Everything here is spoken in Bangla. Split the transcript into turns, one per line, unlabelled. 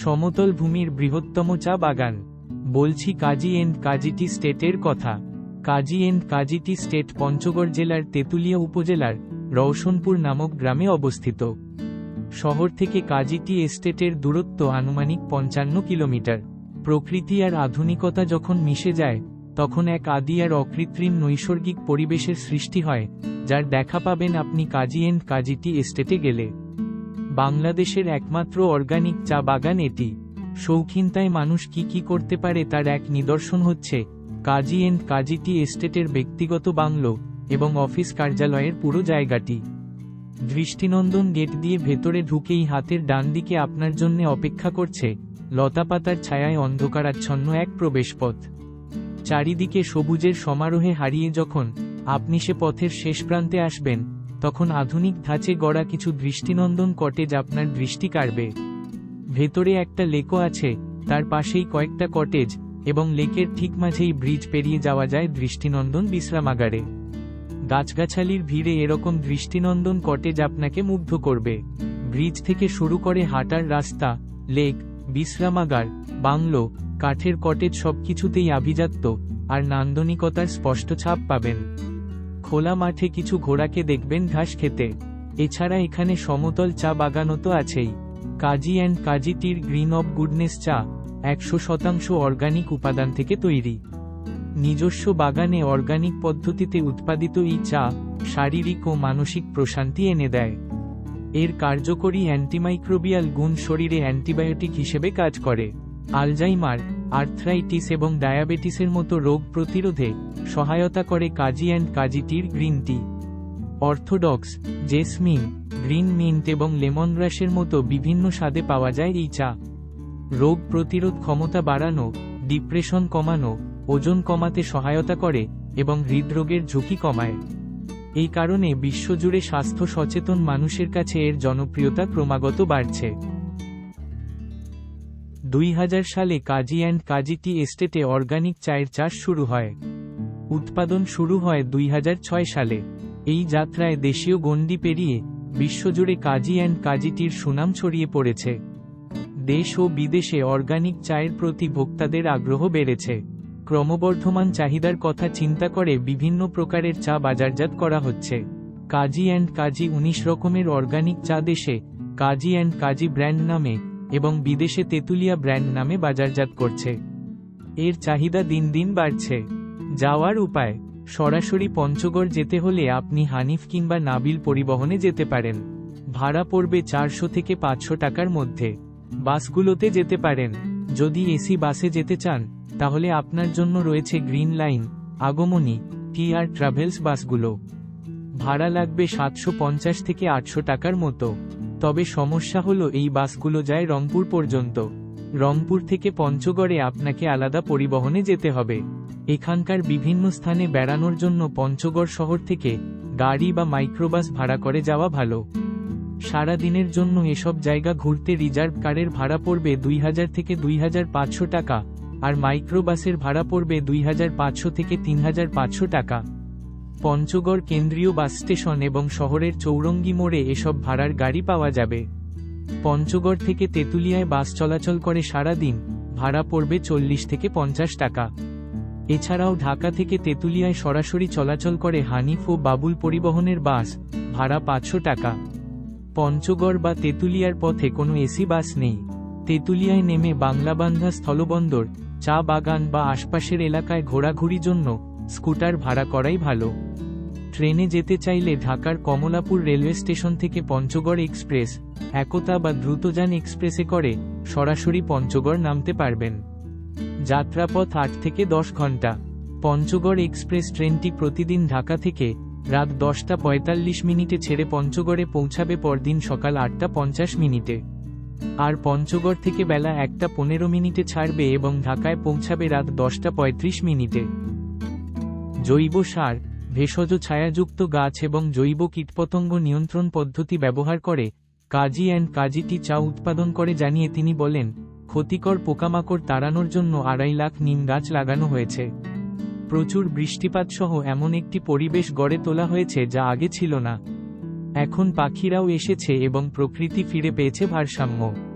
সমতল ভূমির বৃহত্তম চা বাগান। বলছি কাজী এন্ড কাজিটি স্টেটের কথা। কাজী এন্ড কাজিটি স্টেট পঞ্চগড় জেলার তেঁতুলিয়া উপজেলার রওশনপুর নামক গ্রামে অবস্থিত। শহর থেকে কাজিটি এস্টেটের দূরত্ব আনুমানিক পঞ্চান্ন কিলোমিটার। প্রকৃতি আর আধুনিকতা যখন মিশে যায়, তখন এক আদি আর অকৃত্রিম নৈসর্গিক পরিবেশের সৃষ্টি হয়, যার দেখা পাবেন আপনি কাজী এন্ড কাজিটি এস্টেটে গেলে। বাংলাদেশের একমাত্র অর্গানিক চা বাগান এটি। শৌখিনতায় মানুষ কি কি করতে পারে তার এক নিদর্শন হচ্ছে, কাজী এন্ড কাজিটি এস্টেটের ব্যক্তিগত বাংলো এবং অফিস কার্যালয়ের পুরো জায়গাটি। দৃষ্টিনন্দন গেট দিয়ে ভেতরে ঢুকেই হাতের ডান দিকে আপনার জন্য অপেক্ষা করছে, লতাপাতার ছায়ায় অন্ধকারাচ্ছন্ন এক প্রবেশপথ। চারিদিকে সবুজের সমারোহে হারিয়ে যখন আপনি সে পথের শেষ প্রান্তে আসবেন তখন আধুনিক ধাঁচে গড়া কিছু দৃষ্টিনন্দন কটেজ আপনার দৃষ্টি কাড়বে। ভেতরে একটা লেকও আছে, তার পাশেই কয়েকটা কটেজ, এবং লেকের ঠিক মাঝেই ব্রিজ পেরিয়ে যাওয়া যায় দৃষ্টিনন্দন বিশ্রামাগারে। গাছগাছালির ভিড়ে এরকম দৃষ্টিনন্দন কটেজ আপনাকে মুগ্ধ করবে। ব্রিজ থেকে শুরু করে হাঁটার রাস্তা, লেক, বিশ্রামাগার, বাংলো, কাঠের কটেজ সবকিছুতেই আভিজাত্য, আর নান্দনিকতার স্পষ্ট ছাপ পাবেন। খোলা মাঠে কিছু ঘোড়াকে দেখবেন ঘাস খেতে। এছাড়া এখানে সমতল চা বাগানও তো আছেই। কাজী অ্যান্ড কাজী টির গ্রিন অব গুডনেস চা, একশো শতাংশ অর্গানিক উপাদান থেকে তৈরি। নিজস্ব বাগানে অর্গানিক পদ্ধতিতে উৎপাদিত এই চা, শারীরিক ও মানসিক প্রশান্তি এনে দেয়। এর কার্যকরী অ্যান্টিমাইক্রোবিয়াল গুণ শরীরে অ্যান্টিবায়োটিক হিসেবে কাজ করে। আলজাইমার, আর্থ্রাইটিস এবং ডায়াবেটিসের মতো রোগ প্রতিরোধে সহায়তা করে কাজি অ্যান্ড কাজি টির green tea. Orthodox, jasmine, green mint এবং লেমন গ্রাসের মতো বিভিন্ন স্বাদে পাওয়া যায় এই চা। রোগ প্রতিরোধ ক্ষমতা বাড়ানো, ডিপ্রেশন কমানো, ওজন কমাতে সহায়তা করে এবং হৃদরোগের ঝুঁকি কমায়। এই কারণে বিশ্বজুড়ে স্বাস্থ্য সচেতন মানুষের কাছে এর জনপ্রিয়তা ক্রমাগত বাড়ছে। দুই হাজার সালে কাজী অ্যান্ড কাজী টি এস্টেটে অর্গানিক চায়ের চাষ শুরু হয়। উৎপাদন শুরু হয় দুই হাজার ছয় সালে। এই যাত্রায় দেশীয় গণ্ডি পেরিয়ে বিশ্বজুড়ে কাজী অ্যান্ড কাজী টির সুনাম ছড়িয়ে পড়েছে। দেশ ও বিদেশে অর্গানিক চায়ের প্রতি ভোক্তাদের আগ্রহ বেড়েছে। ক্রমবর্ধমান চাহিদার কথা চিন্তা করে বিভিন্ন প্রকারের চা বাজারজাত করা হচ্ছে। কাজী অ্যান্ড কাজী উনিশ রকমের অর্গানিক চা দেশে কাজী অ্যান্ড কাজী ব্র্যান্ড নামে এবং বিদেশে তেঁতুলিয়া ব্র্যান্ড নামে বাজারজাত করছে। এর চাহিদা দিন দিন বাড়ছে। যাওয়ার উপায়, সরাসরি পঞ্চগড় যেতে হলে আপনি হানিফ কিংবা নাবিল পরিবহনে যেতে পারেন। ভাড়া পড়বে চারশো থেকে পাঁচশো টাকার মধ্যে। বাসগুলোতে যেতে পারেন। যদি এসি বাসে যেতে চান, তাহলে আপনার জন্য রয়েছে গ্রিন লাইন, আগমনী, টি আর ট্রাভেলস বাসগুলো। ভাড়া লাগবে সাতশো পঞ্চাশ থেকে আটশো টাকার মতো। তবে সমস্যা হলো এই বাসগুলো যায় রংপুর পর্যন্ত। রংপুর থেকে পঞ্চগড়ে আপনাকে আলাদা পরিবহনে যেতে হবে। এখানকার বিভিন্ন স্থানে বেড়ানোর জন্য পঞ্চগড় শহর থেকে গাড়ি বা মাইক্রোবাস ভাড়া করে যাওয়া ভালো। সারা দিনের জন্য এসব জায়গা ঘুরতে রিজার্ভ কারের ভাড়া পড়বে দুই হাজার থেকে দুই হাজার পাঁচশো টাকা, আর মাইক্রোবাসের ভাড়া পড়বে দুই হাজার পাঁচশো থেকে তিন হাজার পাঁচশো টাকা। পঞ্চগড় কেন্দ্রীয় বাস স্টেশন এবং শহরের চৌরঙ্গি মোড়ে এসব ভাড়ার গাড়ি পাওয়া যাবে। পঞ্চগড় থেকে তেঁতুলিয়ায় বাস চলাচল করে সারা দিন ভাড়া পড়বে চল্লিশ থেকে পঞ্চাশ টাকা। এছাড়াও ঢাকা থেকে তেঁতুলিয়ায় সরাসরি চলাচল করে হানিফ ও বাবুল পরিবহনের বাস, ভাড়া পাঁচশো টাকা। পঞ্চগড় বা তেঁতুলিয়ার পথে কোনো এসি বাস নেই। তেঁতুলিয়ায় নেমে বাংলাবান্ধা স্থলবন্দর, চা বাগান বা আশপাশের এলাকায় ঘোরাঘুরি জন্য স্কুটার ভাড়া করাই ভালো। ট্রেনে যেতে চাইলে ঢাকার কমলাপুর রেলওয়ে স্টেশন থেকে পঞ্চগড় এক্সপ্রেস, একতা বা দ্রুতযান এক্সপ্রেসে করে সরাসরি পঞ্চগড় নামতে পারবেন। যাত্রাপথ আট থেকে দশ ঘণ্টা। পঞ্চগড় এক্সপ্রেস ট্রেনটি প্রতিদিন ঢাকা থেকে রাত দশটা পঁয়তাল্লিশ মিনিটে ছেড়ে পঞ্চগড়ে পৌঁছাবে পরদিন সকাল আটটা পঞ্চাশ মিনিটে। আর পঞ্চগড় থেকে বেলা একটা পনেরো মিনিটে ছাড়বে এবং ঢাকায় পৌঁছাবে রাত দশটা পঁয়ত্রিশ মিনিটে। জৈব সার, ভেষজ ছায়াযুক্ত গাছ এবং জৈব কীটপতঙ্গ নিয়ন্ত্রণ পদ্ধতি ব্যবহার করে কাজী অ্যান্ড কাজীটি চা উৎপাদন করে জানিয়ে তিনি বলেন, ক্ষতিকর পোকামাকড় তাড়ানোর জন্য আড়াই লাখ নিম গাছ লাগানো হয়েছে। প্রচুর বৃষ্টিপাত সহ এমন একটি পরিবেশ গড়ে তোলা হয়েছে যা আগে ছিল না। এখন পাখিরাও এসেছে এবং প্রকৃতি ফিরে পেয়েছে ভারসাম্য।